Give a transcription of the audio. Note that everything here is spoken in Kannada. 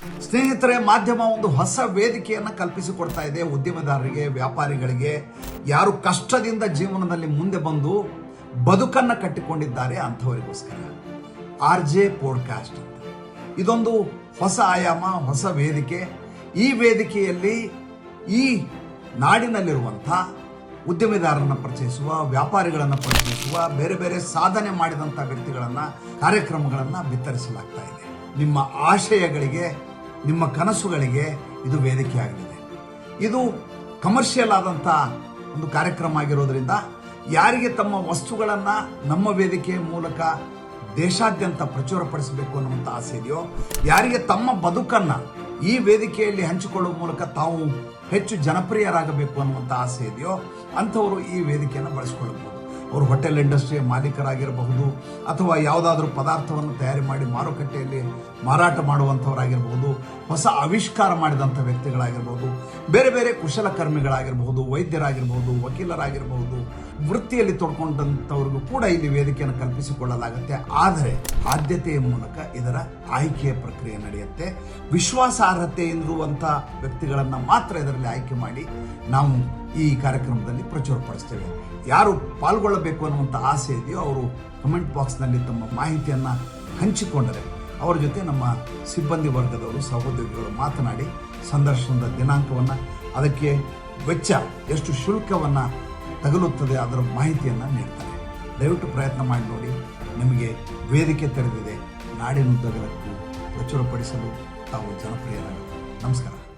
ಸ್ನೇಹಿತರೆ, ಮಾಧ್ಯಮ ಒಂದು ಹೊಸ ವೇದಿಕೆಯನ್ನು ಕಲ್ಪಿಸಿಕೊಡ್ತಾ ಇದೆ. ಉದ್ಯಮದಾರರಿಗೆ, ವ್ಯಾಪಾರಿಗಳಿಗೆ. ಯಾರು ಕಷ್ಟದಿಂದ ಜೀವನದಲ್ಲಿ ಮುಂದೆ ಬಂದು ಬದುಕನ್ನು ಕಟ್ಟಿಕೊಂಡಿದ್ದಾರೆ ಅಂಥವರಿಗೋಸ್ಕರ. ಆರ್ ಜೆ ಪೋಡ್ಕಾಸ್ಟ್ ಇದೊಂದು ಹೊಸ ಆಯಾಮ, ಹೊಸ ವೇದಿಕೆ. ಈ ವೇದಿಕೆಯಲ್ಲಿ ಈ ನಾಡಿನಲ್ಲಿರುವಂಥ ಉದ್ಯಮಿದಾರರನ್ನು ಪರಿಚಯಿಸುವ, ವ್ಯಾಪಾರಿಗಳನ್ನು ಪರಿಚಯಿಸುವ, ಬೇರೆ ಬೇರೆ ಸಾಧನೆ ಮಾಡಿದಂಥ ವ್ಯಕ್ತಿಗಳನ್ನು, ಕಾರ್ಯಕ್ರಮಗಳನ್ನು ಬಿತ್ತರಿಸಲಾಗ್ತಾ ಇದೆ. ನಿಮ್ಮ ಆಶಯಗಳಿಗೆ ನಿಮ್ಮ ಕನಸುಗಳಿಗೆ ಇದು ವೇದಿಕೆಯಾಗಲಿದೆ ಇದು ಕಮರ್ಷಿಯಲ್ ಆದಂಥ ಒಂದು ಕಾರ್ಯಕ್ರಮ ಆಗಿರೋದ್ರಿಂದ ಯಾರಿಗೆ ತಮ್ಮ ವಸ್ತುಗಳನ್ನು ನಮ್ಮ ವೇದಿಕೆಯ ಮೂಲಕ ದೇಶಾದ್ಯಂತ ಪ್ರಚುರಪಡಿಸಬೇಕು ಅನ್ನುವಂಥ ಆಸೆ ಇದೆಯೋ, ಯಾರಿಗೆ ತಮ್ಮ ಬದುಕನ್ನು ಈ ವೇದಿಕೆಯಲ್ಲಿ ಹಂಚಿಕೊಳ್ಳುವ ಮೂಲಕ ತಾವು ಹೆಚ್ಚು ಜನಪ್ರಿಯರಾಗಬೇಕು ಅನ್ನುವಂಥ ಆಸೆ ಇದೆಯೋ, ಅಂಥವರು ಈ ವೇದಿಕೆಯನ್ನು ಬಳಸಿಕೊಳ್ಳಬಹುದು. ಅವರು ಹೋಟೆಲ್ ಇಂಡಸ್ಟ್ರಿಯ ಮಾಲೀಕರಾಗಿರಬಹುದು ಅಥವಾ ಯಾವುದಾದ್ರೂ ಪದಾರ್ಥವನ್ನು ತಯಾರಿ ಮಾಡಿ ಮಾರುಕಟ್ಟೆಯಲ್ಲಿ ಮಾರಾಟ ಮಾಡುವಂಥವರಾಗಿರಬಹುದು, ಹೊಸ ಆವಿಷ್ಕಾರ ಮಾಡಿದಂಥ ವ್ಯಕ್ತಿಗಳಾಗಿರ್ಬೋದು ಬೇರೆ ಬೇರೆ ಕುಶಲಕರ್ಮಿಗಳಾಗಿರಬಹುದು ವೈದ್ಯರಾಗಿರ್ಬೋದು ವಕೀಲರಾಗಿರಬಹುದು, ವೃತ್ತಿಯಲ್ಲಿ ತೊಡ್ಕೊಂಡಂಥವ್ರಿಗೂ ಕೂಡ ಇಲ್ಲಿ ವೇದಿಕೆಯನ್ನು ಕಲ್ಪಿಸಿಕೊಳ್ಳಲಾಗುತ್ತೆ. ಆದರೆ ಆದ್ಯತೆಯ ಮೂಲಕ ಇದರ ಆಯ್ಕೆಯ ಪ್ರಕ್ರಿಯೆ ನಡೆಯುತ್ತೆ. ವಿಶ್ವಾಸಾರ್ಹತೆ ಇರುವಂಥ ವ್ಯಕ್ತಿಗಳನ್ನು ಮಾತ್ರ ಇದರಲ್ಲಿ ಆಯ್ಕೆ ಮಾಡಿ ನಾವು ಈ ಕಾರ್ಯಕ್ರಮದಲ್ಲಿ ಪ್ರಚುರಪಡಿಸ್ತೇವೆ ಯಾರು ಪಾಲ್ಗೊಳ್ಳಬೇಕು ಅನ್ನುವಂಥ ಆಸೆ ಇದೆಯೋ ಅವರು ಕಮೆಂಟ್ ಬಾಕ್ಸ್ನಲ್ಲಿ ತಮ್ಮ ಮಾಹಿತಿಯನ್ನು ಹಂಚಿಕೊಂಡರೆ ಅವರ ಜೊತೆ ನಮ್ಮ ಸಿಬ್ಬಂದಿ ವರ್ಗದವರು, ಸಹೋದ್ಯೋಗಿಗಳು ಮಾತನಾಡಿ ಸಂದರ್ಶನದ ದಿನಾಂಕವನ್ನು, ಅದಕ್ಕೆ ವೆಚ್ಚ ಎಷ್ಟು ಶುಲ್ಕವನ್ನು ತಗಲುತ್ತದೆ ಅದರ ಮಾಹಿತಿಯನ್ನು ನೀಡ್ತಾರೆ. ದಯವಿಟ್ಟು ಪ್ರಯತ್ನ ಮಾಡಿ ನೋಡಿ, ನಿಮಗೆ ವೇದಿಕೆ ತೆರೆದಿದೆ. ನಾಡಿನುದ್ದಗಲಕ್ಕೂ ಪ್ರಚುರಪಡಿಸಲು ತಾವು ಜನಪ್ರಿಯರಾಗುತ್ತೆ ನಮಸ್ಕಾರ.